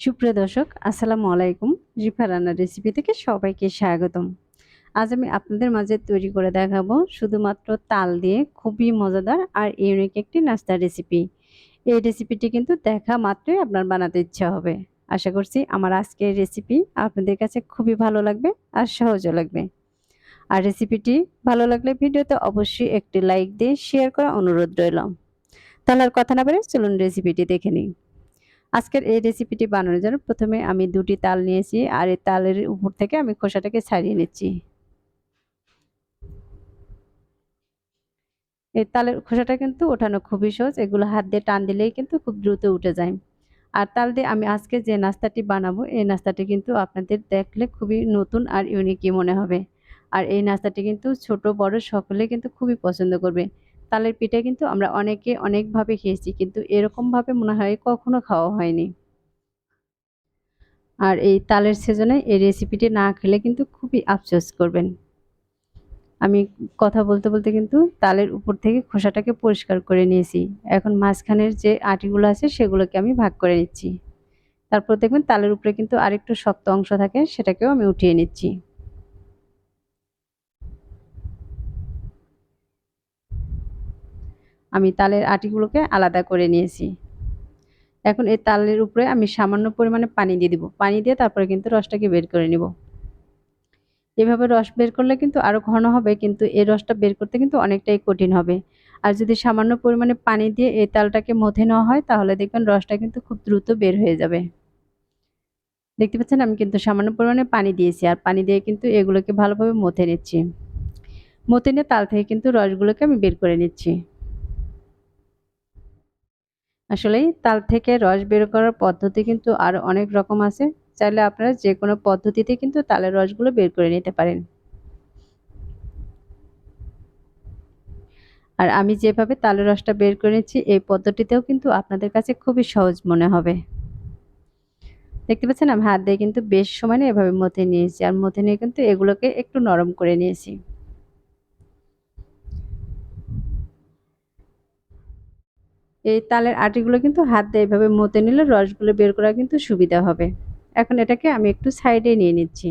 সুপ্রিয় দর্শক, আসসালামু আলাইকুম। রিফা রান্নার রেসিপি থেকে সবাইকে স্বাগতম। আজ আমি আপনাদের মাঝে তৈরি করে দেখাবো শুধুমাত্র তাল দিয়ে খুবই মজাদার আর ইউনিক একটি নাস্তার রেসিপি এই রেসিপিটি কিন্তু দেখা মাত্রই আপনার বানাতে ইচ্ছা হবে। আশা করছি আমার আজকের রেসিপি আপনাদের কাছে খুবই ভালো লাগবে আর সহজও লাগবে। আর রেসিপিটি ভালো লাগলে ভিডিওতে অবশ্যই একটি লাইক দিয়ে শেয়ার করা অনুরোধ রইল। তাহলে আর কথা না বলে চলুন রেসিপিটি দেখে নিই। আজকের এই রেসিপিটি বানানোর জন্য প্রথমে আমি দুটি তাল নিয়েছি আর এই তালের উপর থেকে আমি খোসাটাকে ছাড়িয়ে নিচ্ছি। এই তালের খোসাটা কিন্তু ওঠানো খুবই সহজ, এগুলো হাত দিয়ে টান দিলেই কিন্তু খুব দ্রুত উঠে যায়। আর তাল দিয়ে আমি আজকে যে নাস্তাটি বানাবো, এই নাস্তাটি কিন্তু আপনাদের দেখলে খুবই নতুন আর ইউনিকই মনে হবে। আর এই নাস্তাটি কিন্তু ছোট, বড় সকলে কিন্তু খুবই পছন্দ করবে। তালের পিঠা কিন্তু আমরা অনেকে অনেকভাবে খেয়েছি, কিন্তু এরকমভাবে মনে হয় কখনো খাওয়া হয়নি। আর এই তালের সিজনে এই রেসিপিটি না খেলে কিন্তু খুবই আফসোস করবেন। আমি কথা বলতে বলতে কিন্তু তালের উপর থেকে খোসাটাকে পরিষ্কার করে নিয়েছি। এখন মাঝখানের যে আটিগুলো আছে সেগুলোকে আমি ভাগ করে নিচ্ছি। তারপর দেখবেন তালের উপরে কিন্তু আরেকটু শক্ত অংশ থাকে, সেটাকেও আমি উঠিয়ে নিচ্ছি। আমি তালের আটিগুলোকে আলাদা করে নিয়েছি। এখন এই তালের উপরে আমি সামান্য পরিমাণে পানি দিয়ে দিব। পানি দিয়ে তারপরে কিন্তু রসটাকে বের করে নিব। এভাবে রস বের করলে কিন্তু আরও ঘন হবে, কিন্তু এই রসটা বের করতে কিন্তু অনেকটাই কঠিন হবে। আর যদি সামান্য পরিমাণে পানি দিয়ে এই তালটাকে মথে নেওয়া হয়, তাহলে দেখবেন রসটা কিন্তু খুব দ্রুত বের হয়ে যাবে। দেখতে পাচ্ছেন, আমি কিন্তু সামান্য পরিমাণে পানি দিয়েছি, আর পানি দিয়ে কিন্তু এগুলোকে ভালোভাবে মথে নিচ্ছি। মথে নিয়ে তাল থেকে কিন্তু রসগুলোকে আমি বের করে নিচ্ছি। আসলেই তাল থেকে রস বের করার পদ্ধতি কিন্তু আরও অনেক রকম আছে। চাইলে আপনারা যে কোনো পদ্ধতিতে কিন্তু তালের রসগুলো বের করে নিতে পারেন। আর আমি যেভাবে তালের রসটা বের করে নিচ্ছি, এই পদ্ধতিতেও কিন্তু আপনাদের কাছে খুবই সহজ মনে হবে। দেখতে পাচ্ছেন, আমি হাত দিয়ে কিন্তু বেশ সময় এভাবে মথে নিয়েছি। আর মথে নিয়ে কিন্তু এগুলোকে একটু নরম করে নিয়েছি। এই তালের আটিগুলো কিন্তু হাত দিয়ে এভাবে মতে নিলে রসগুলো বের করা কিন্তু সুবিধা হবে। এখন এটাকে আমি একটু সাইডে নিয়ে নিচ্ছি।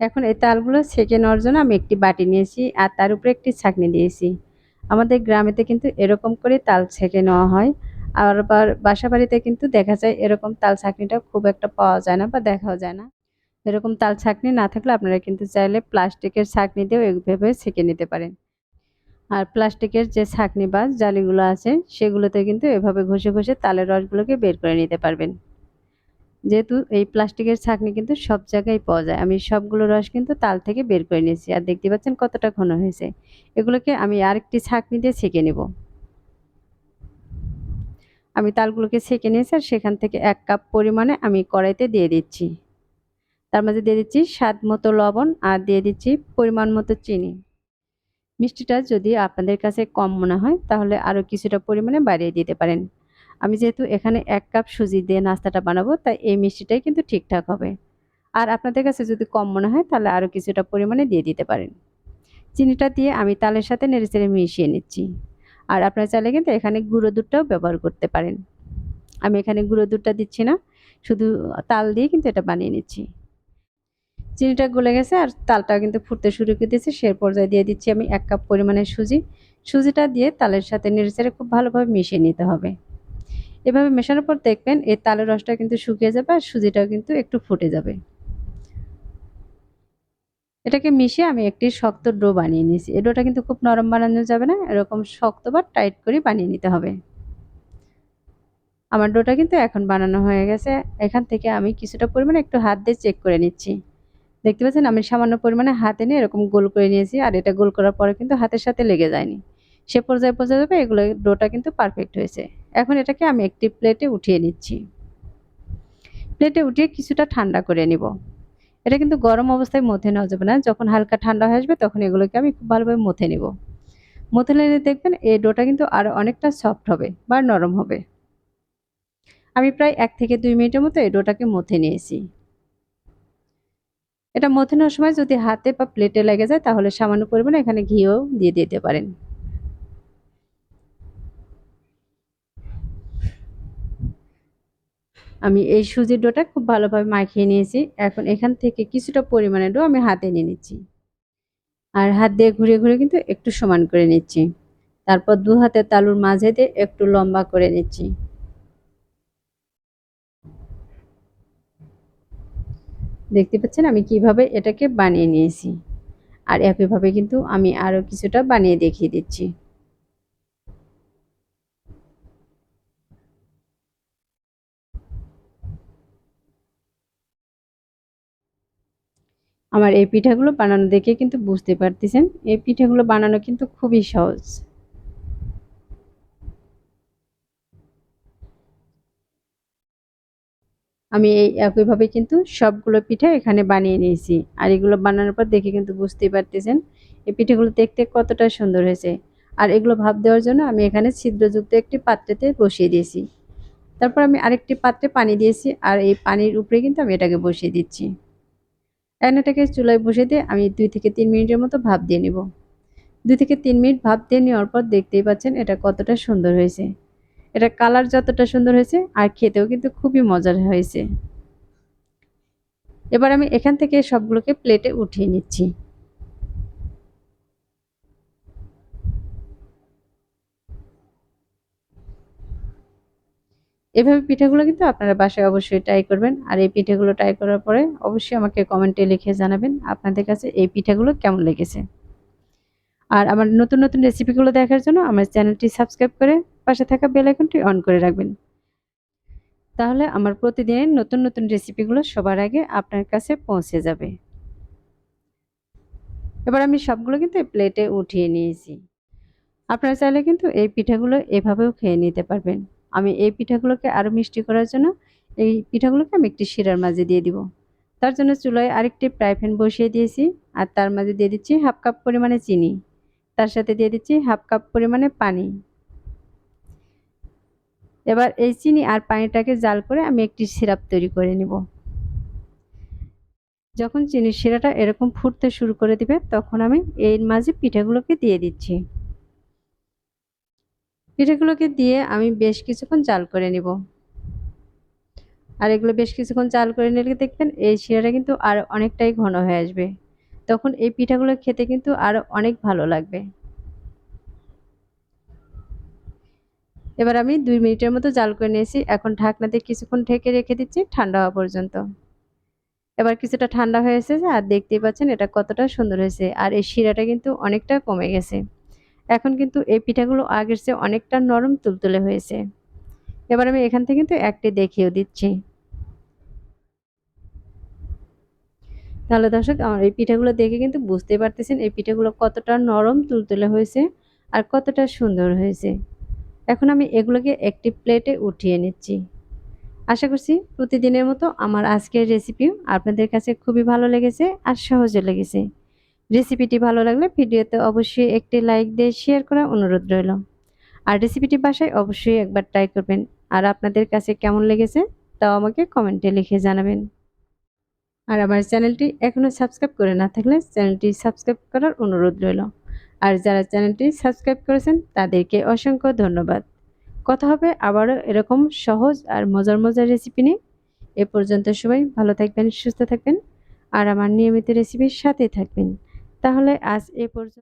এখন এই তালগুলো ছেঁকে নেওয়ার জন্য আমি একটি বাটি নিয়েছি আর তার উপরে একটি ছাঁকনি দিয়েছি। আমাদের গ্রামেতে কিন্তু এরকম করে তাল ছেঁকে নেওয়া হয়। আর আবার বাসা বাড়িতে কিন্তু দেখা যায় এরকম তাল ছাঁকনিটা খুব একটা পাওয়া যায় না বা দেখাও যায় না। এরকম তাল ছাঁকনি না থাকলে আপনারা কিন্তু চাইলে প্লাস্টিকের ছাঁকনি দিয়েও এইভাবে ছেঁকে নিতে পারেন। আর প্লাস্টিকের যে ছাঁকনি বা জালিগুলো আছে, সেগুলোতে কিন্তু এভাবে ঘষে ঘষে তালের রসগুলোকে বের করে নিতে পারবেন। যেহেতু এই প্লাস্টিকের ছাঁকনি কিন্তু সব জায়গায় পাওয়া যায়, আমি সবগুলো রস কিন্তু তাল থেকে বের করে নিয়েছি। আর দেখতে পাচ্ছেন কতটা ঘন হয়েছে। এগুলোকে আমি আরেকটি ছাঁকনি দিয়ে ছেঁকে নেব। আমি তালগুলোকে ছেঁকে নিয়েছি আর সেখান থেকে এক কাপ পরিমাণে আমি কড়াইতে দিয়ে দিচ্ছি। তার মাঝে দিয়ে দিচ্ছি স্বাদ মতো লবণ আর দিয়ে দিচ্ছি পরিমাণ মতো চিনি। মিষ্টিটা যদি আপনাদের কাছে কম মনে হয়, তাহলে আরও কিছুটা পরিমাণে বাড়িয়ে দিতে পারেন। আমি যেহেতু এখানে এক কাপ সুজি দিয়ে নাস্তাটা বানাবো, তাই এই মিষ্টিটাই কিন্তু ঠিকঠাক হবে। আর আপনাদের কাছে যদি কম মনে হয়, তাহলে আরও কিছুটা পরিমাণে দিয়ে দিতে পারেন। চিনিটা দিয়ে আমি তালের সাথে নেড়েচেড়ে মিশিয়ে নিচ্ছি। আর আপনারা চাইলে কিন্তু এখানে গুঁড়ো দুধটাও ব্যবহার করতে পারেন। আমি এখানে গুঁড়ো দুধটা দিচ্ছি না, শুধু তাল দিয়ে কিন্তু এটা বানিয়ে নিচ্ছি। চিনিটা গলে গেছে আর তালটা কিন্তু ফুটতে শুরু করে দিয়েছে। সে পর্যায়ে দিয়ে দিচ্ছি আমি এক কাপ পরিমাণের সুজি। সুজিটা দিয়ে তালের সাথে নেড়েচেড়ে খুব ভালোভাবে মিশিয়ে নিতে হবে। এভাবে মেশানোর পর দেখবেন এই তালের রসটা কিন্তু শুকিয়ে যাবে আর সুজিটাও কিন্তু একটু ফুটে যাবে। এটাকে মিশিয়ে আমি একটি শক্ত ডো বানিয়ে নিয়েছি। এই ডোটা কিন্তু খুব নরম বানানো যাবে না, এরকম শক্ত বা টাইট করে বানিয়ে নিতে হবে। আমার ডোটা কিন্তু এখন বানানো হয়ে গেছে। এখান থেকে আমি কিছুটা পরিমাণে একটু হাত দিয়ে চেক করে নিচ্ছি। দেখতে পাচ্ছেন, আমি সামান্য পরিমাণে হাতে নিয়ে এরকম গোল করে নিয়েছি, আর এটা গোল করার পরে কিন্তু হাতের সাথে লেগে যায়নি। সে পর্যায়ে বোঝা যাবে, এগুলো ডোটা কিন্তু পারফেক্ট হয়েছে। এখন এটাকে আমি একটি প্লেটে উঠিয়ে নিচ্ছি। প্লেটে উঠিয়ে কিছুটা ঠান্ডা করে নিব। এটা কিন্তু গরম অবস্থায় মথে নেওয়া যাবে না, যখন হালকা ঠান্ডা হয়ে আসবে তখন এগুলোকে আমি খুব ভালোভাবে মথে নিব। মথে নিলে দেখবেন এই ডোটা কিন্তু আরও অনেকটা সফট হবে বা নরম হবে। আমি প্রায় এক থেকে দুই মিনিটের মতো এই ডোটাকে মথে নিয়েছি। এটা মথে নেওয়ার সময় যদি হাতে বা প্লেটে লেগে যায়, তাহলে সামান্য পরিমাণে এখানে ঘিও দিয়ে দিতে পারেন। আমি এই সুজির ডোটা খুব ভালোভাবে মাখিয়ে নিয়েছি। এখন এখান থেকে কিছুটা পরিমাণে ডো আমি হাতে নিয়ে নিচ্ছি। আর হাত দিয়ে ঘুরে ঘুরে কিন্তু একটু সমান করে নিচ্ছি। তারপর দু হাতে তালুর মাঝে দিয়ে একটু লম্বা করে নিচ্ছি। দেখতে পাচ্ছেন আমি কীভাবে এটাকে বানিয়ে নিয়েছি। আর একইভাবে কিন্তু আমি আরও কিছুটা বানিয়ে দেখিয়ে দিচ্ছি। আমার এই পিঠাগুলো বানানো দেখে কিন্তু বুঝতে পারতেছেন, এই পিঠাগুলো বানানো কিন্তু খুবই সহজ। আমি এই একইভাবে কিন্তু সবগুলো পিঠা এখানে বানিয়ে নিয়েছি। আর এগুলো বানানোর পর দেখে কিন্তু বুঝতেই পারতেছেন, এই পিঠেগুলো দেখতে কতটা সুন্দর হয়েছে। আর এগুলো ভাব দেওয়ার জন্য আমি এখানে ছিদ্রযুক্ত একটি পাত্রেতে বসিয়ে দিয়েছি। তারপর আমি আরেকটি পাত্রে পানি দিয়েছি আর এই পানির উপরে কিন্তু আমি এটাকে বসিয়ে দিচ্ছি। এখন এটাকে চুলায় বসে দিয়ে আমি দুই থেকে তিন মিনিটের মতো ভাপ দিয়ে নিব। দুই থেকে তিন মিনিট ভাপ দিয়ে নেওয়ার পর দেখতেই পাচ্ছেন এটা কতটা সুন্দর হয়েছে। এটা কালার যতটা সুন্দর হয়েছে আর খেতেও কিন্তু খুবই মজার হয়েছে। এবার আমি এখান থেকে সবগুলোকে প্লেটে উঠিয়ে নিচ্ছি। এভাবে পিঠাগুলো কিন্তু আপনারা বাসায় অবশ্যই ট্রাই করবেন। আর এই পিঠাগুলো ট্রাই করার পরে অবশ্যই আমাকে কমেন্টে লিখে জানাবেন আপনাদের কাছে এই পিঠাগুলো কেমন লেগেছে। আর আমার নতুন নতুন রেসিপিগুলো দেখার জন্য আমার চ্যানেলটি সাবস্ক্রাইব করে পাশে থাকা বেল আইকনটি অন করে রাখবেন। তাহলে আমার প্রতিদিনের নতুন নতুন রেসিপিগুলো সবার আগে আপনার কাছে পৌঁছে যাবে। এবার আমি সবগুলো কিন্তু প্লেটে উঠিয়ে নিয়েছি। আপনারা চাইলে কিন্তু এই পিঠাগুলো এভাবেও খেয়ে নিতে পারবেন। আমি এই পিঠাগুলোকে আরও মিষ্টি করার জন্য এই পিঠাগুলোকে আমি একটি শিরার মাঝে দিয়ে দিব। তার জন্য চুলায় আরেকটি ফ্রাই প্যান বসিয়ে দিয়েছি আর তার মাঝে দিয়ে দিচ্ছি হাফ কাপ পরিমাণে চিনি। তার সাথে দিয়ে দিচ্ছি হাফ কাপ পরিমাণে পানি। এবার এই চিনি আর পানিটাকে জাল করে আমি একটি সিরাপ তৈরি করে নিব। যখন চিনির শিরাটা এরকম ফুটতে শুরু করে দিবে, তখন আমি এর মাঝে পিঠাগুলোকে দিয়ে দিচ্ছি। পিঠেগুলোকে দিয়ে আমি বেশ কিছুক্ষণ জাল করে নিব। আর এগুলো বেশ কিছুক্ষণ জাল করে নিলে দেখবেন এই শিরাটা কিন্তু আর অনেকটাই ঘন হয়ে আসবে। তখন এই পিঠাগুলো খেতে কিন্তু আরও অনেক ভালো লাগবে। এবার আমি দুই মিনিটের মতো জাল করে নিয়েছি। এখন ঢাকনাতে কিছুক্ষণ ঢেকে রেখে দিচ্ছি ঠান্ডা হওয়া পর্যন্ত। এবার কিছুটা ঠান্ডা হয়ে এসেছে আর দেখতেই পাচ্ছেন এটা কতটা সুন্দর হয়েছে। আর এই শিরাটা কিন্তু অনেকটা কমে গেছে। এখন কিন্তু এই পিঠাগুলো আগের চেয়ে অনেকটা নরম তুলতুলে হয়েছে। এবার আমি এখান থেকে কিন্তু একটি দেখিয়েও দিচ্ছি। তাহলে দর্শক, আমার এই পিঠাগুলো দেখে কিন্তু বুঝতে পারতেছেন এই পিঠাগুলো কতটা নরম তুলতুলে হয়েছে আর কতটা সুন্দর হয়েছে। এখন আমি এগুলোকে একটি প্লেটে উঠিয়ে নিচ্ছি। আশা করছি প্রতিদিনের মতো আমার আজকের রেসিপি আপনাদের কাছে খুবই ভালো লেগেছে আর সহজে লেগেছে। রেসিপিটি ভালো লাগলে ভিডিওতে অবশ্যই একটি লাইক দিয়ে শেয়ার করার অনুরোধ রইল। আর রেসিপিটি বাসায় অবশ্যই একবার ট্রাই করবেন। আর আপনাদের কাছে কেমন লেগেছে তাও আমাকে কমেন্টে লিখে জানাবেন। আর আমার চ্যানেলটি এখনও সাবস্ক্রাইব করে না থাকলে চ্যানেলটি সাবস্ক্রাইব করার অনুরোধ রইল। আর যারা চ্যানেলটি সাবস্ক্রাইব করেছেন, তাদেরকে অসংখ্য ধন্যবাদ। কথা হবে আবারও এরকম সহজ আর মজার মজার রেসিপি নিয়ে। এ পর্যন্ত সবাই ভালো থাকবেন, সুস্থ থাকবেন, আর আমার নিয়মিত রেসিপির সাথে থাকবেন। তাহলে আজ এ পর্যন্ত